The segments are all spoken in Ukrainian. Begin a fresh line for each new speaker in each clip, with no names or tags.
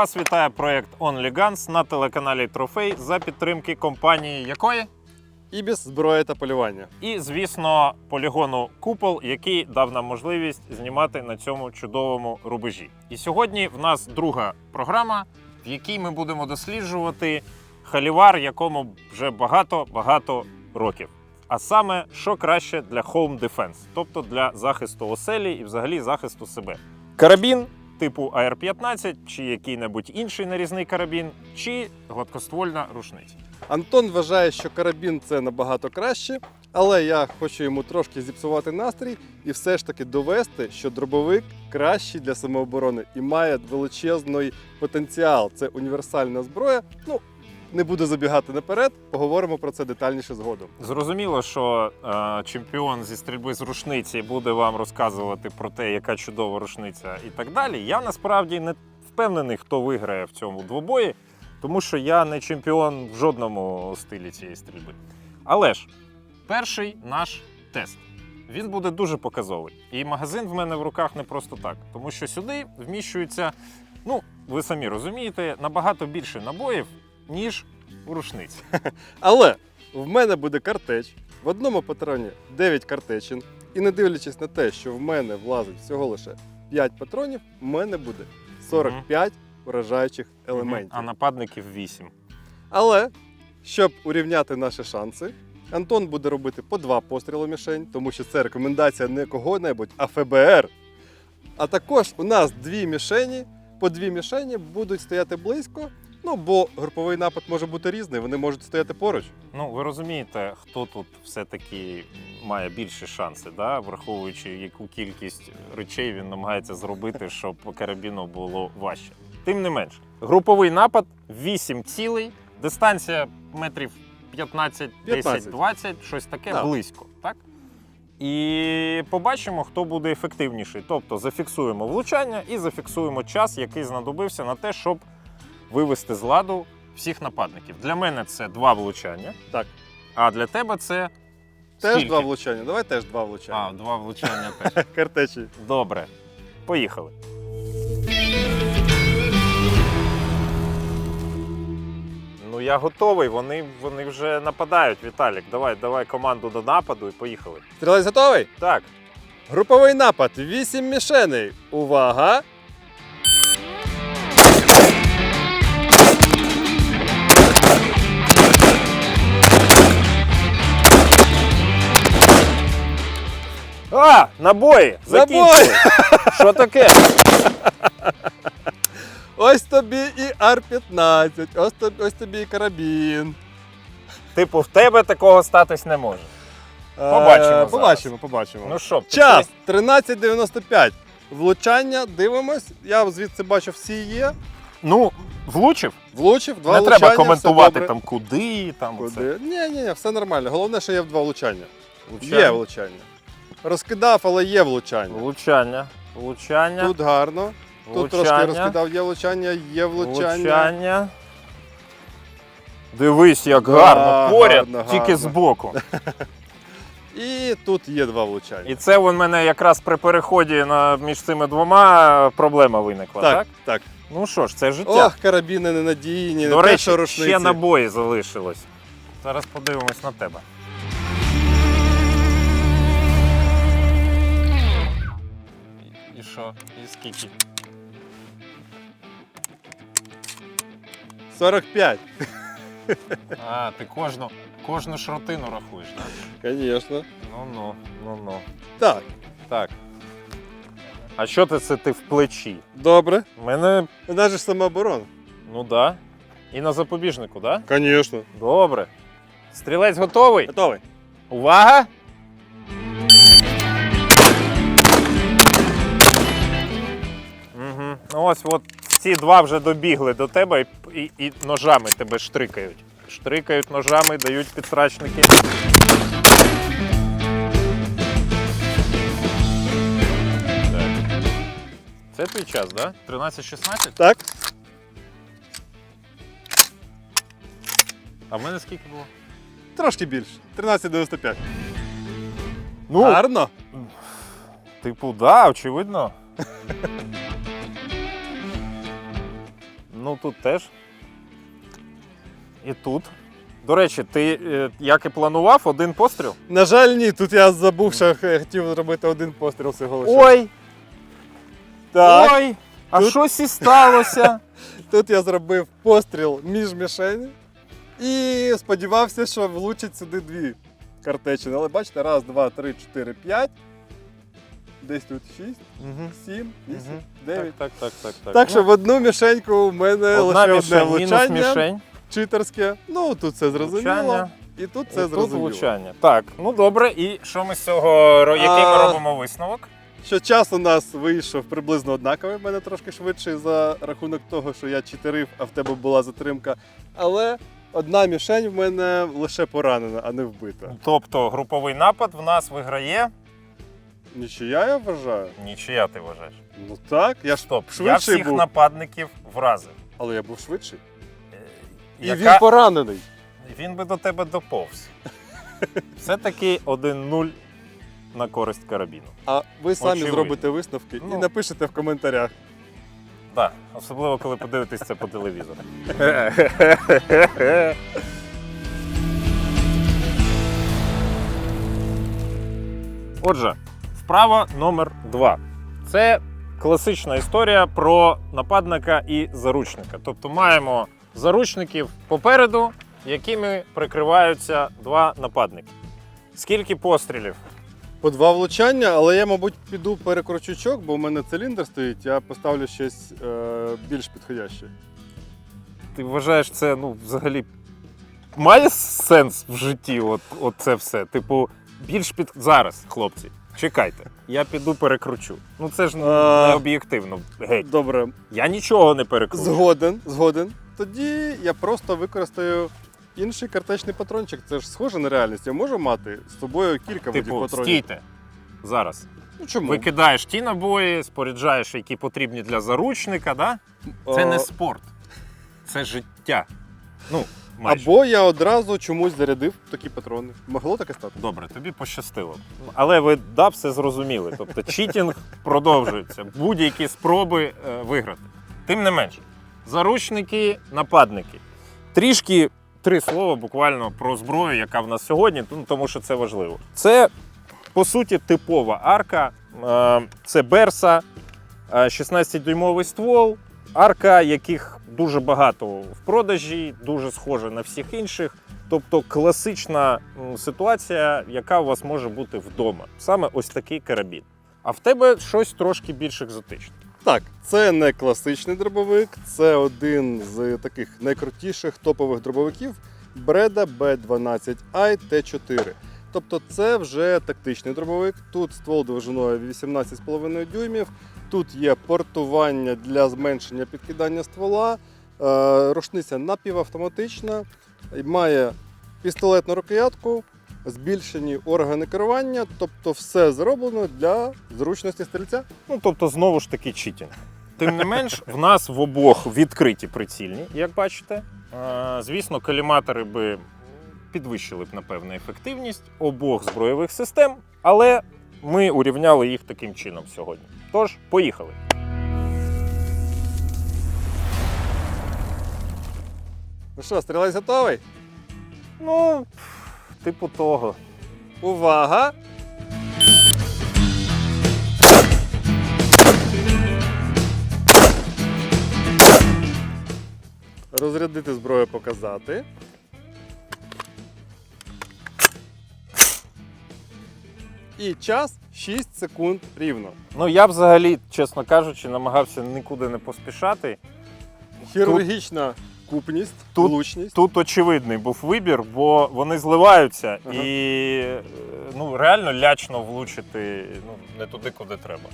Вас вітає проект Only Guns на телеканалі Трофей за підтримки компанії якої?
Ібіс, зброя та полювання.
І, звісно, полігону Купол, який дав нам можливість знімати на цьому чудовому рубежі. І сьогодні в нас друга програма, в якій ми будемо досліджувати халівар, якому вже багато-багато років. А саме, що краще для home defense, тобто для захисту оселі і взагалі захисту себе. Карабін типу АР-15 чи який-небудь інший нарізний карабін, чи гладкоствольна рушниця.
Антон вважає, що карабін це набагато краще, але я хочу йому трошки зіпсувати настрій і все ж таки довести, що дробовик кращий для самооборони і має величезний потенціал. Це універсальна зброя. Ну, не буду забігати наперед, поговоримо про це детальніше згодом.
Зрозуміло, що е, чемпіон зі стрільби з рушниці буде вам розказувати про те, яка чудова рушниця і так далі. Я насправді не впевнений, хто виграє в цьому двобої, тому що я не чемпіон в жодному стилі цієї стрільби. Але ж перший наш тест. Він буде дуже показовий. І магазин в мене в руках не просто так, тому що сюди вміщується, ну, ви самі розумієте, набагато більше набоїв, ніж у рушниці.
Але в мене буде картеч. В одному патроні 9 картечин. І не дивлячись на те, що в мене влазить всього лише 5 патронів, в мене буде 45 вражаючих елементів.
А нападників 8.
Але щоб урівняти наші шанси, Антон буде робити по два постріли мішень, тому що це рекомендація не кого-небудь, а ФБР. А також у нас дві мішені, по дві мішені будуть стояти близько. Ну, бо груповий напад може бути різний, вони можуть стояти поруч.
Ну, ви розумієте, хто тут все-таки має більші шанси, да? враховуючи, яку кількість речей він намагається зробити, щоб карабіну було важче. Тим не менш, груповий напад 8 цілей, дистанція метрів 15, 10,
15.
20, щось таке
Так.
близько. Так? І побачимо, хто буде ефективніший. Тобто зафіксуємо влучання і зафіксуємо час, який знадобився на те, щоб вивести з ладу всіх нападників. Для мене це два влучання.
Так.
А для тебе це
Теж
скільки?
два влучання. Давай теж два влучання.
А, два влучання теж.
Картечі.
Добре. Поїхали. Ну я готовий. Вони, вони вже нападають, Віталік. Давай, давай команду до нападу і поїхали.
Стрілець готовий?
Так.
Груповий напад. 8 мішеней. Увага!
А! Набої!
Набої!
Закінчили! Що таке?
Ось тобі і Ар-15, ось тобі, ось тобі і карабін.
Типу, в тебе такого статись не може. Побачимо
Е,
зараз.
Побачимо, побачимо.
Ну що,
Час 13.95. Влучання, дивимось. Я звідси бачу, всі є.
Ну, влучив?
Влучив, два
не
влучання.
треба коментувати там куди, там.
Куди? Ні, ні, ні, все нормально. Головне, що є в два влучання.
Влучання.
Є влучання. Розкидав, але є влучання.
Влучання. Влучання.
Тут гарно. Тут трошки розкидав, є влучання, є влучання.
Влучання. Дивись, як
Да,
гарно, поряд,
гарно,
тільки
гарно.
збоку.
І тут є два влучання.
І це у мене якраз при переході на, між цими двома проблема виникла, так?
так, так.
Ну що ж, це життя.
Ох, карабіни ненадійні,
До
не те,
речі,
що рушниці.
ще набої залишилось. Зараз подивимось на тебе. І- що? І скільки?
45.
А, ти кожну, кожну шротину рахуєш, так?
Звісно.
Ну ну, ну ну.
Так,
Так. А що ти це ти в плечі?
добре.
У мене,
Навіть ж самооборона.
ну да. І на запобіжнику, да?
Звісно.
Добре. Стрілець готовий?
Готовий.
Увага! Ось от ці два вже добігли до тебе і, і, і ножами тебе штрикають. Штрикають ножами, дають підсрачники. Так. Це твій час, так? Да? 13-16?
Так.
А в мене скільки було?
Трошки більше. 13,95.
Ну,
Гарно.
Типу, да, очевидно. тут теж. І тут. До речі, ти, е, як і планував, один постріл?
На жаль, ні, тут я забув, що хотів зробити один постріл всього лише.
Ой!
Так,
Ой! А
Тут-
щось і сталося.
тут я зробив постріл між мішені і сподівався, що влучить сюди дві картечини. Але бачите, раз, два, три, чотири, п'ять. Десь тут шість,
Мгм.
сім, вісім,
Мгм.
дев'ять.
Так, так, так, так.
Так що
Ну,
в одну мішеньку у мене
одна
лише
мішень,
одне
мінус
влучання
мішень.
читерське. Ну тут це зрозуміло.
Влучання.
І тут
І
це
тут
зрозуміло.
влучання. Так, ну добре, і що ми з цього ро- який ми
А,
робимо висновок?
Що час у нас вийшов приблизно однаковий, в мене трошки швидший за рахунок того, що я читерив, а в тебе була затримка. Але одна мішень в мене лише поранена, а не вбита.
Тобто груповий напад в нас виграє.
Нічия я вважаю.
Нічия ти вважаєш.
Ну так, я ж
Стоп, я
швидший
всіх
був.
нападників вразив.
але я був швидший.
Е,
І
яка-
він поранений.
Він би до тебе доповз. Все-таки 1-0 на користь карабіну.
А ви самі
Очевидно.
зробите висновки і
Ну.
напишете в коментарях.
Так, особливо коли подивитесь це по телевізору. Отже, вправа номер 2 Це класична історія про нападника і заручника. Тобто маємо заручників попереду, якими прикриваються два нападники. Скільки пострілів?
По два влучання, але я, мабуть, піду перекручу чок, бо в мене циліндр стоїть, я поставлю щось е, більш підходяще.
Ти вважаєш це ну, взагалі має сенс в житті? От, от це все? Типу, більш під зараз, хлопці. Чекайте, я піду перекручу. Ну це ж не об'єктивно. Геть.
Добре,
Я нічого не перекручу.
Згоден, згоден. Тоді я просто використаю інший картечний патрончик. Це ж схоже на реальність. Я можу мати з собою кілька видів
Типу,
патронів.
стійте. Зараз.
Ну чому?
Викидаєш ті набої, споряджаєш, які потрібні для заручника, да? Це не спорт, це життя. Ну, майже.
Або я одразу чомусь зарядив такі патрони. Могло таке стати?
Добре, тобі пощастило. Але ви да, все зрозуміли. Тобто читінг продовжується. Будь-які спроби е, виграти. Тим не менше, заручники, нападники. Трішки три слова буквально про зброю, яка в нас сьогодні, ну, тому що це важливо. Це, по суті, типова арка. Е, Це Берса, е, 16-дюймовий ствол, арка, яких дуже багато в продажі, дуже схожа на всіх інших. Тобто класична ситуація, яка у вас може бути вдома. Саме ось такий карабін. А в тебе щось трошки більш екзотичне.
Так, це не класичний дробовик, це один з таких найкрутіших топових дробовиків Бреда B12i T4. Тобто це вже тактичний дробовик. Тут ствол довжиною 18,5 дюймів. Тут є портування для зменшення підкидання ствола, е, рушниця напівавтоматична, має пістолетну рукоятку, збільшені органи керування, тобто все зроблено для зручності стрільця.
Ну тобто, знову ж таки, читінг. Тим не менш, в нас в обох відкриті прицільні, як бачите. Е, Звісно, коліматори би підвищили б, напевно, ефективність обох збройових систем, але ми урівняли їх таким чином сьогодні. Тож, поїхали.
Ну що, стрілець готовий?
Ну, типу того.
Увага! Розрядити зброю показати. І час 6 секунд рівно.
Ну, я взагалі, чесно кажучи, намагався нікуди не поспішати.
Хірургічна купність,
тут-
влучність.
Тут очевидний був вибір, бо вони зливаються
Ага.
і е, ну, реально лячно влучити ну, не туди, куди треба.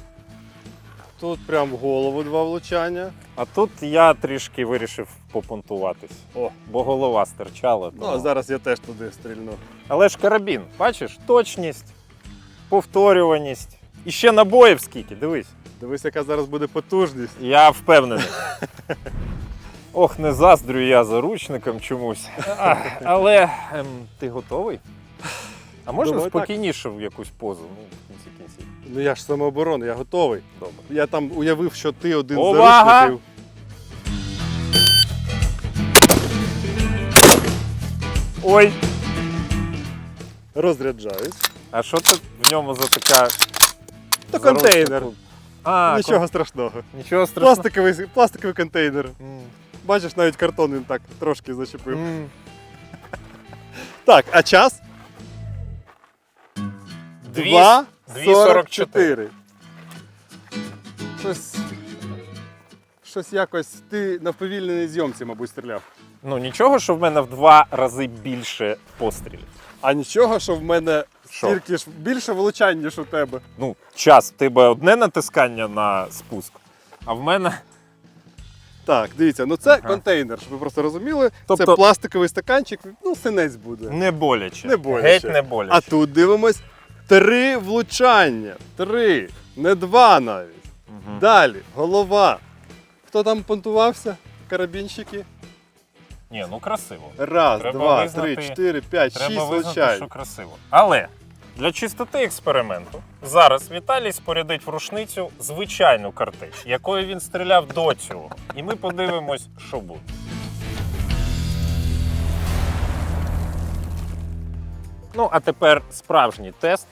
Тут прям в голову два влучання.
А тут я трішки вирішив попунтуватись. О, бо голова стирчала.
Ну, а зараз я теж туди стрільну.
Але ж карабін, бачиш, точність, повторюваність. І ще набоїв скільки, дивись.
Дивись, яка зараз буде потужність.
Я впевнений. Ох, не заздрю я заручником чомусь. А, але ем, ти готовий? А можна
Думаю,
спокійніше в якусь позу? Ну, в кінці кінці.
Ну я ж самооборона, я готовий.
Добре.
Я там уявив, що ти один з
Увага!
заручників.
Ой!
Розряджаюсь.
А що це в ньому за така.
То
за
контейнер.
А,
Нічого страшного.
Нічого страшного.
Пластиковий, пластиковий контейнер.
М,
Бачиш, навіть картон він так трошки зачепив.
м.
Так, а час?
2,44.
Щось. Щось якось ти на вповільненій зйомці, мабуть, стріляв.
Ну нічого, що в мене в два рази більше пострілів.
А нічого, що в мене
Що?
стільки ж більше влучань, ніж у тебе.
Ну, час, в тебе одне натискання на спуск, а в мене.
Так, дивіться, ну це
Ага.
контейнер, щоб ви просто розуміли.
Тобто-
Це пластиковий стаканчик, ну синець буде.
Не боляче.
Не боляче.
Геть не боляче.
А тут дивимось три влучання. Три, не два навіть.
Мгм.
Далі, голова. Хто там понтувався? Карабінщики.
Ні, ну красиво.
Раз,
Треба
два,
визнати-
три, чотири, п'ять,
Треба
шість
визнати,
влучань.
що красиво. Але для чистоти експерименту зараз Віталій спорядить в рушницю звичайну картеч, якою він стріляв до цього. І ми подивимось, що буде. Ну, а тепер справжній тест.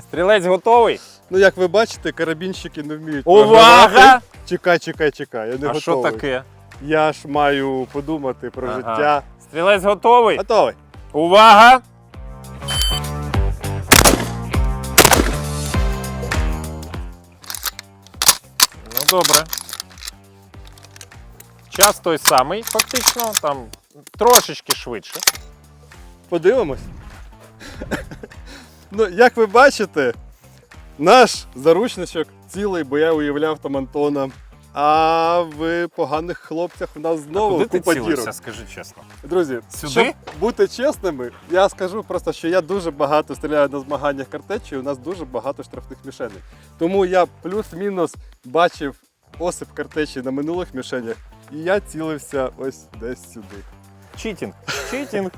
Стрілець готовий.
Ну, як ви бачите, карабінщики не вміють.
Увага!
програвати. Чекай, чекай, чекай. Я не
А
готовий.
що таке?
Я ж маю подумати про
Ага.
життя.
Стрілець готовий.
Готовий.
Увага! Ну, добре. Час той самий, фактично, там трошечки швидше.
Подивимось. ну, як ви бачите, наш заручничок цілий, бо я уявляв там Антона. А в поганих хлопцях у нас знову
Куди ти
купа
цілився,
дірок.
скажи чесно.
Друзі,
Сюди?
щоб бути чесними, я скажу просто, що я дуже багато стріляю на змаганнях картечі, і у нас дуже багато штрафних мішеней. Тому я плюс-мінус бачив осип картечі на минулих мішенях, і я цілився ось десь сюди.
Читінг. Читінг.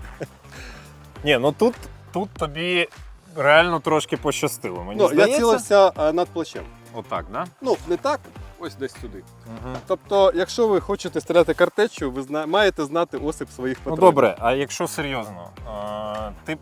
Ні, ну тут, тут тобі реально трошки пощастило. Мені
ну,
здається.
я цілився над плечем.
Отак, да?
Ну, не так, ось десь сюди.
Угу.
Тобто, якщо ви хочете стріляти картечю, ви зна... маєте знати осип своїх
Ну добре, а якщо серйозно, а, ти,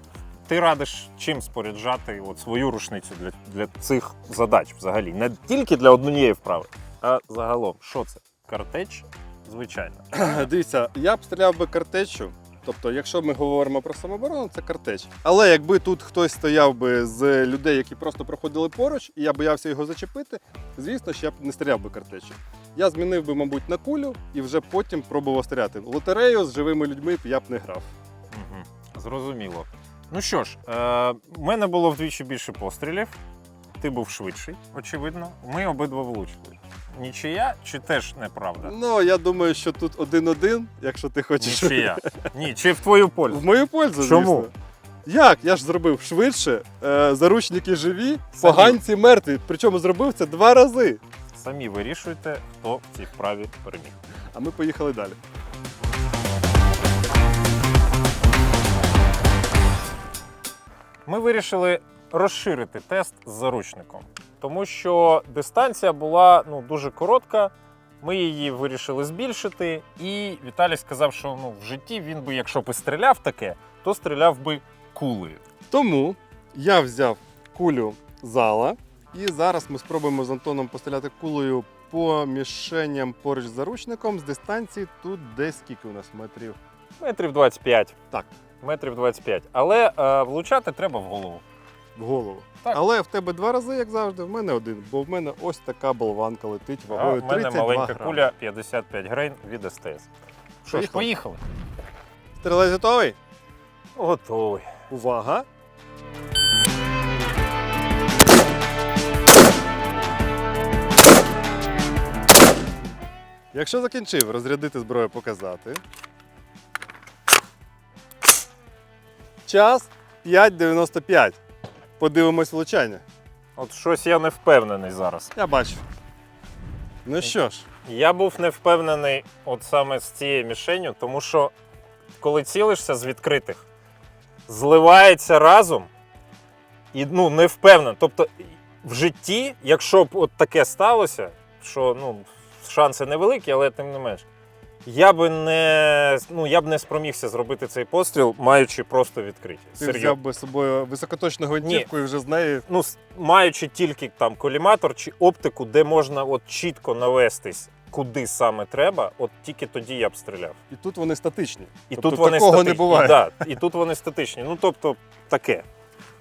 ти радиш чим споряджати от свою рушницю для, для цих задач взагалі? Не тільки для однієї вправи, а загалом, що це? Картеч? Звичайно.
Дивіться, я б стріляв би картечю. Тобто, якщо ми говоримо про самооборону, це картеч. Але якби тут хтось стояв би з людей, які просто проходили поруч, і я боявся його зачепити, звісно ж, я б не стріляв би картечю. Я змінив би, мабуть, на кулю і вже потім пробував стріляти. В Лотерею з живими людьми я б не грав.
Угу. Зрозуміло. Ну що ж, е, у мене було вдвічі більше пострілів. Ти був швидший, очевидно. Ми обидва влучили. Нічия чи теж неправда?
Ну, я думаю, що тут один-один, якщо ти хочеш.
Нічия. Ні, чи в твою пользу.
В мою пользу,
Чому?
звісно. Як? Я ж зробив швидше, е, заручники живі,
Самі.
поганці мертві. Причому зробив це два рази.
Самі вирішуйте, хто в цій вправі переміг.
А ми поїхали далі.
Ми вирішили розширити тест з заручником, тому що дистанція була ну, дуже коротка. Ми її вирішили збільшити, і Віталій сказав, що ну, в житті він би, якщо б стріляв таке, то стріляв би кулею.
Тому я взяв кулю зала, і зараз ми спробуємо з Антоном постріляти кулею по мішенням поруч з заручником з дистанції тут десь скільки у нас метрів.
Метрів 25.
Так.
Метрів 25. Але е, влучати треба в голову.
В голову.
Так.
Але в тебе два рази, як завжди, в мене один, бо в мене ось така болванка летить
А
вагою
в мене маленька
грами.
куля 55 грейн від СТС. Що ж,
Поїхали?
поїхали?
Стрілець готовий?
Готовий.
Увага! Якщо закінчив, розрядити зброю показати. Час 5.95. Подивимось влучання.
От щось я не впевнений зараз.
Я бачу. Ну що ж,
Я був не впевнений от саме з цією мішенью, тому що коли цілишся з відкритих, зливається разом і ну, не впевнений. Тобто в житті, якщо б от таке сталося, що ну, шанси невеликі, але тим не менш, Я би не ну я б не спромігся зробити цей постріл, маючи просто відкриті.
Ти взяв би з собою високоточну гвинтівку і вже з неї.
Ну, маючи тільки там коліматор чи оптику, де можна от чітко навестись, куди саме треба, от тільки тоді я б стріляв.
І тут вони статичні.
І
Тобто
тут вони
такого не
статичні.
буває.
І, да, і тут вони статичні. Ну тобто таке.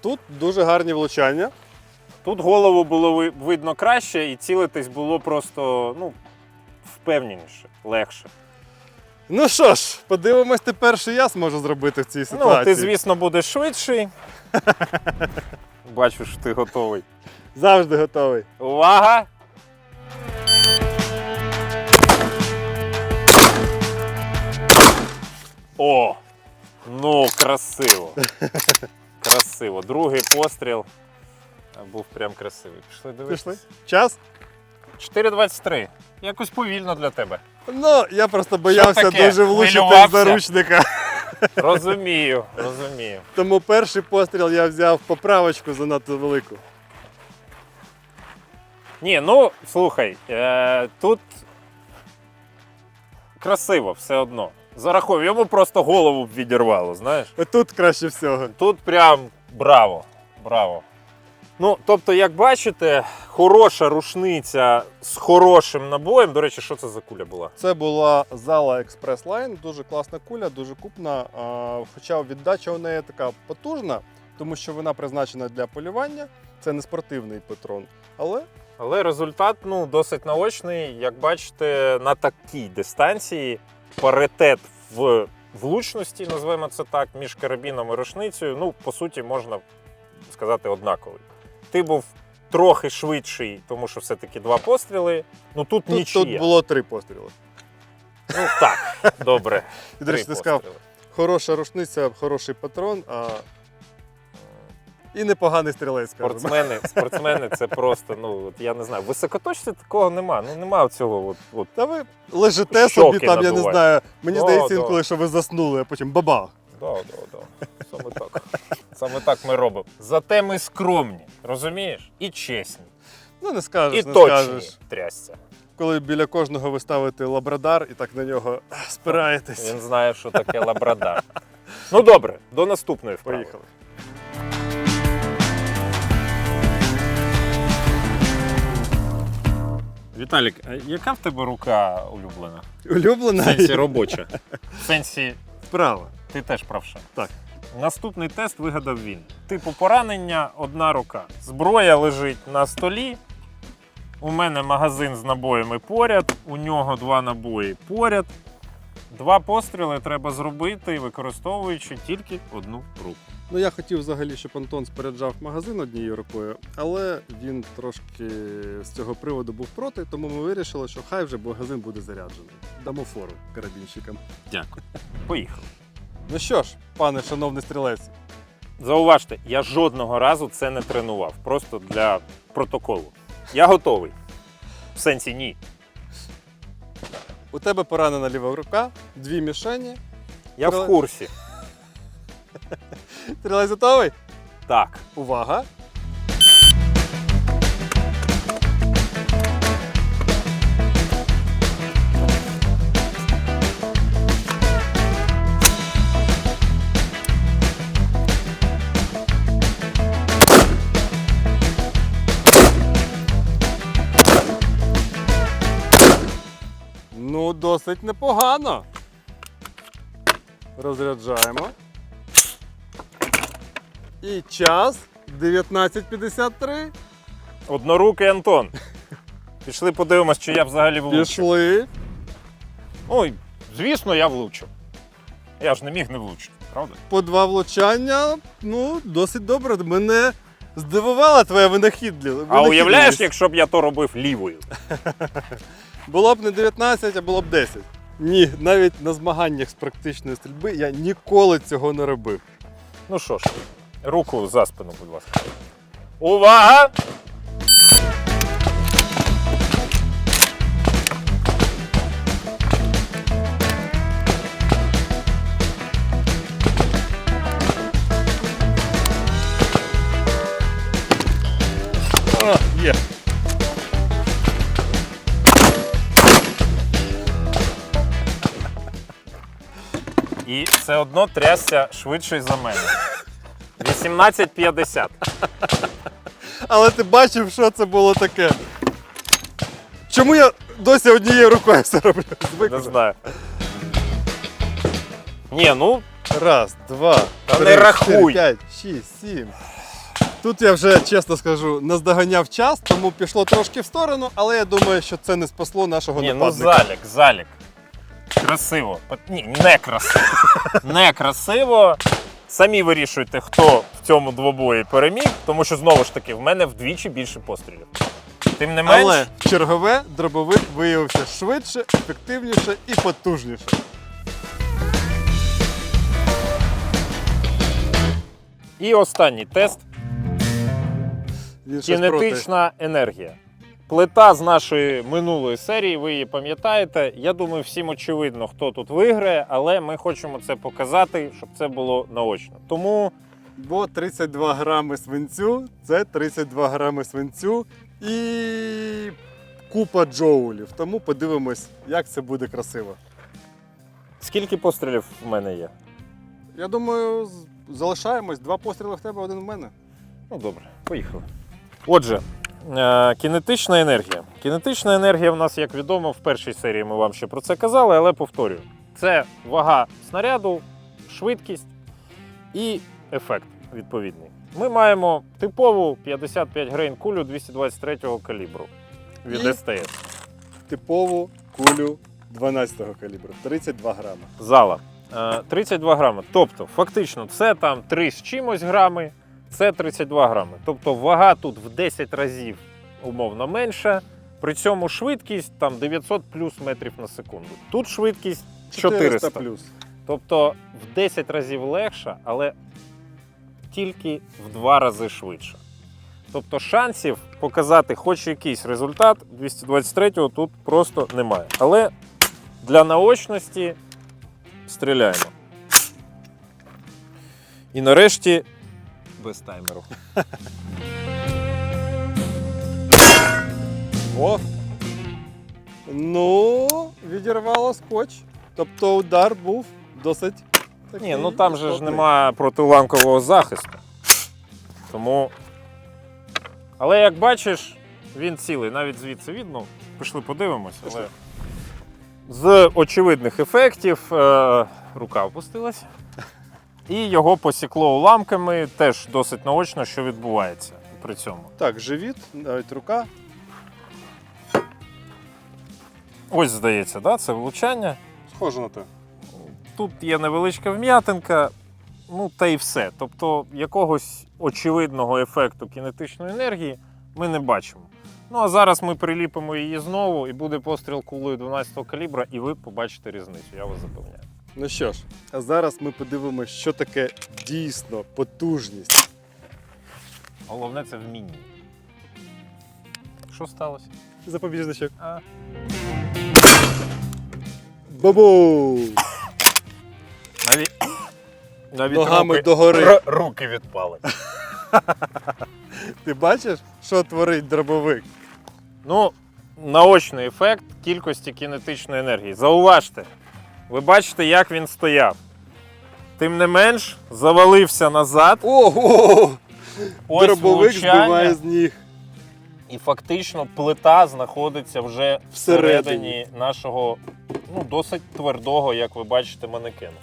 Тут дуже гарні влучання.
Тут голову було видно краще, і цілитись було просто ну, впевненіше, легше.
Ну що ж, подивимось тепер, що я зможу зробити в цій ситуації.
Ну, ти, звісно, будеш швидший. Бачу, що ти готовий.
Завжди готовий.
Увага! О! Ну, красиво. Красиво. Другий постріл був прям красивий. Пішли дивитися.
Пішли? Час?
4.23. Якось повільно для тебе.
Ну, я просто боявся
таке?
дуже влучити
Хвилювався?
заручника.
Розумію, розумію.
Тому перший постріл я взяв поправочку занадто велику.
Ні, ну слухай, е, тут красиво все одно. Зараховую, йому просто голову б відірвало, знаєш.
Тут краще всього.
Тут прям браво. Браво. Ну, тобто, як бачите, хороша рушниця з хорошим набоєм. До речі, що це за куля була?
Це була зала Express Line, дуже класна куля, дуже купна. Хоча віддача у неї така потужна, тому що вона призначена для полювання. Це не спортивний патрон. Але
Але результат ну, досить наочний. Як бачите, на такій дистанції паритет в влучності, називаємо це так, між карабіном і рушницею, ну, по суті, можна сказати, однаковий. Ти був трохи швидший, тому що все-таки два постріли. Ну тут,
тут,
нічия.
тут було три постріли.
Ну так, добре.
І, до речі, ти сказав, хороша рушниця, хороший патрон, а і непоганий стрілець.
Спортсмени, спортсмени це просто, ну, от я не знаю, високоточці такого нема. Ну нема цього. От, от.
Та ви лежите собі там, я не знаю. Мені
Да,
здається,
да.
інколи, що ви заснули, а потім бабах.
Да, да, да. Саме так. Саме так ми робимо. Зате ми скромні, розумієш? І чесні,
Ну, не скажеш,
і
не
точні
скажеш.
трясся.
Коли біля кожного ви ставите лабрадар і так на нього спираєтесь.
Він знає, що таке лабрадар. Ну добре, до наступної вправи.
Поїхали.
Віталік, а яка в тебе рука улюблена? В
Улюблена
сенсі робоча. В сенсі
вправа.
Ти теж правша.
Так.
Наступний тест вигадав він. Типу поранення одна рука. Зброя лежить на столі. У мене магазин з набоями поряд, у нього два набої поряд. Два постріли треба зробити, використовуючи тільки одну руку.
Ну я хотів взагалі, щоб Антон споряджав магазин однією рукою, але він трошки з цього приводу був проти, тому ми вирішили, що хай вже магазин буде заряджений. Дамо фору карабінщикам.
Дякую. Поїхали.
Ну що ж, пане шановний стрілець,
Зауважте, я жодного разу це не тренував. Просто для протоколу. Я готовий. В сенсі ні.
у тебе поранена ліва рука, дві мішені.
Я в курсі.
Стрілець готовий?
Так.
Увага! Досить непогано. Розряджаємо. І час 19.53.
Однорукий Антон. Пішли подивимось, чи я взагалі влучив.
Пішли.
Ой, звісно, я влучив. Я ж не міг не влучити, правда?
По два влучання. Ну, досить добре. Мене здивувала твоя винахідлість.
А уявляєш, якщо б я то робив лівою?
Було б не 19, а було б 10. Ні, навіть на змаганнях з практичної стрільби я ніколи цього не робив.
Ну що ж, руку за спину, будь ласка. Увага! Все одно трясся швидше за мене. 18.50.
Але ти бачив, що це було таке. Чому я досі однією рукою все роблю? Звик
Не знаю. Ні, ну
Раз, два,
Та
три,
не рахуй.
чотири, п'ять, шість, сім. Тут я вже, чесно скажу, наздоганяв час, тому пішло трошки в сторону, але я думаю, що це не спасло нашого
Ні, ну
нападника.
залік, залік. Красиво. Ні, не красиво. Не красиво. Самі вирішуйте, хто в цьому двобої переміг, тому що знову ж таки в мене вдвічі більше пострілів. Тим не менш,
Але чергове дробовик виявився швидше, ефективніше і потужніше.
і останній тест
Він щось проти.
кінетична енергія. Плита з нашої минулої серії, ви її пам'ятаєте. Я думаю, всім очевидно, хто тут виграє, але ми хочемо це показати, щоб це було наочно. Тому
Бо 32 грами свинцю це 32 грами свинцю і купа джоулів. Тому подивимось, як це буде красиво.
скільки пострілів в мене є?
Я думаю, залишаємось. Два постріли в тебе, один в мене.
Ну добре, поїхали. Отже, кінетична енергія. Кінетична енергія в нас, як відомо, в першій серії ми вам ще про це казали, але повторюю: це вага снаряду, швидкість і ефект відповідний. Ми маємо типову 55 грейн кулю 223 калібру від
І?
СТС.
Типову кулю 12-го калібру. 32 грами.
Зала. Е, 32 грами. Тобто, фактично, це там 3 з чимось грами, це 32 грами. Тобто вага тут в 10 разів умовно менша. При цьому швидкість там 900 плюс метрів на секунду. Тут швидкість 400.
плюс.
Тобто в 10 разів легша, але тільки в 2 рази швидше. Тобто шансів показати хоч якийсь результат 223-го тут просто немає. Але для наочності стріляємо. І нарешті без таймеру.
О! Ну, відірвало скотч. Тобто удар був досить. Такий
Ні, ну там же ж
істотний.
немає протиуламкового захисту. Тому. Але як бачиш, він цілий, навіть звідси видно. Пішли подивимося. Але... З очевидних ефектів е, рука опустилась. І його посікло уламками. Теж досить наочно, що відбувається при цьому.
Так, живіт, навіть рука.
Ось, здається, да, це влучання.
Схоже на те.
Тут є невеличка вм'ятинка, ну та й все. Тобто якогось очевидного ефекту кінетичної енергії ми не бачимо. Ну а зараз ми приліпимо її знову, і буде постріл кулею 12-го калібра, і ви побачите різницю, я вас запевняю.
Ну що ж, а зараз ми подивимося, що таке дійсно потужність.
Головне це вміння. Що сталося?
Запобіжничок.
А,
Бабу!
навіть, навіть
Ногами
руки,
догори.
р- руки відпали.
Ти бачиш, що творить дробовик?
Ну, наочний ефект кількості кінетичної енергії. Зауважте, ви бачите, як він стояв. Тим не менш, завалився назад.
Ого!
Ось
Дробовик
влучання,
збиває з ніг.
і фактично плита знаходиться вже
Всередині.
всередині нашого ну, досить твердого, як ви бачите, манекену.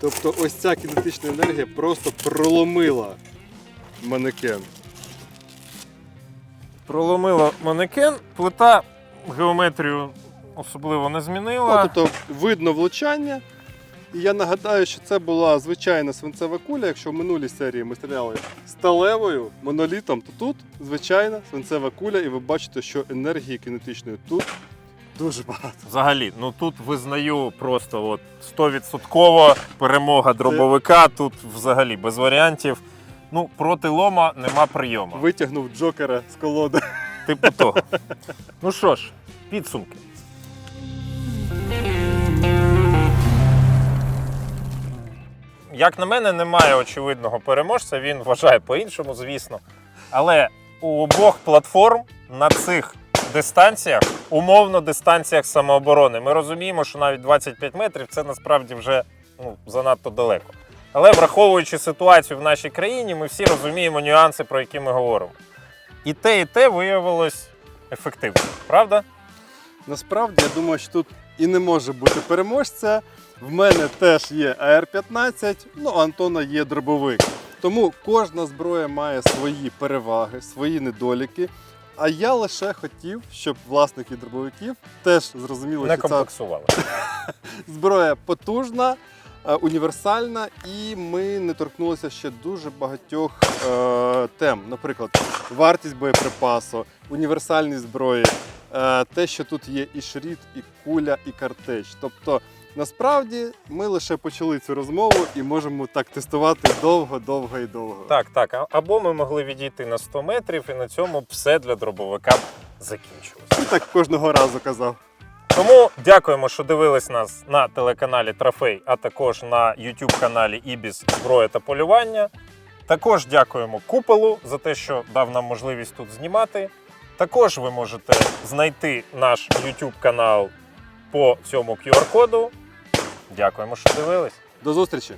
Тобто ось ця кінетична енергія просто проломила манекен.
Проломила манекен, плита геометрію особливо не
Ну,
змінила.
тобто видно влучання. І я нагадаю, що це була звичайна свинцева куля. Якщо в минулій серії ми стріляли сталевою монолітом, то тут звичайна свинцева куля, і ви бачите, що енергії кінетичної тут дуже багато.
Взагалі, ну тут визнаю просто от 100% перемога дробовика. Тут взагалі без варіантів. Ну, проти лома нема прийому.
Витягнув Джокера з колоди.
Типу того. Ну що ж, підсумки. Як на мене, немає очевидного переможця, він вважає по-іншому, звісно. Але у обох платформ на цих дистанціях, умовно дистанціях самооборони, ми розуміємо, що навіть 25 метрів це насправді вже ну, занадто далеко. Але враховуючи ситуацію в нашій країні, ми всі розуміємо нюанси, про які ми говоримо. І те, і те виявилось ефективним, правда?
Насправді, я думаю, що тут і не може бути переможця. В мене теж є АР-15, ну Антона є дробовик. Тому кожна зброя має свої переваги, свої недоліки. А я лише хотів, щоб власники дробовиків теж зрозуміли,
Не
що ця зброя потужна, е, універсальна, і ми не торкнулися ще дуже багатьох е, тем. Наприклад, вартість боєприпасу, універсальність зброї, е, те, що тут є і шрід, і куля, і картеч. Тобто, насправді ми лише почали цю розмову і можемо так тестувати довго, довго і довго.
Так, так. Або ми могли відійти на 100 метрів, і на цьому все для дробовика закінчилося.
І так кожного разу казав.
Тому дякуємо, що дивились нас на телеканалі Трофей, а також на YouTube каналі Ібіс Зброя та полювання. Також дякуємо куполу за те, що дав нам можливість тут знімати. Також ви можете знайти наш YouTube канал по цьому QR-коду. Дякуємо, що дивились.
До зустрічі.